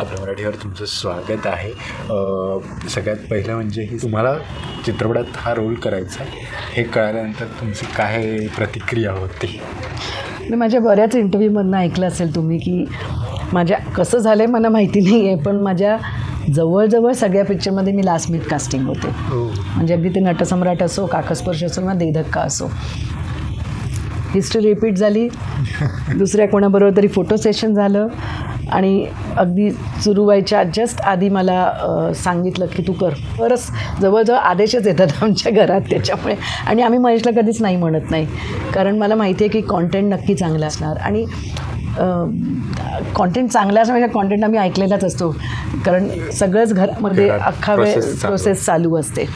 आपल्या मराठीवर तुमचं स्वागत आहे. सगळ्यात पहिलं म्हणजे ही तुम्हाला चित्रपटात हा रोल करायचा आहे. हे कळाल्यानंतर तुमची काय प्रतिक्रिया होती? मी माझ्या बऱ्याच इंटरव्ह्यूमधनं ऐकलं असेल तुम्ही की माझ्या कसं झालं आहे मला माहिती नाही आहे पण माझ्या जवळजवळ सगळ्या पिक्चरमध्ये मी लास्ट मिनिट कास्टिंग होते. हो. म्हणजे अगदी ते नटसम्राट असो काकस्पर्श असो किंवा देधक्का असो. हिस्ट्री रिपीट झाली. दुसऱ्या कोणाबरोबर तरी फोटो सेशन झालं. आणि अगदी सुरू व्हायच्या जस्ट आधी मला सांगितलं की तू कर. बरंच जवळजवळ आदेशच येतात आमच्या घरात त्याच्यामुळे. आणि आम्ही महेशला कधीच नाही म्हणत नाही. कारण मला माहिती आहे की कॉन्टेंट नक्की चांगलं असणार. आणि कॉन्टेंट चांगला असणार म्हणजे कॉन्टेंट आम्ही ऐकलेलाच असतो. कारण सगळंच घरामध्ये अख्खा वेळ प्रोसेस चालू असते.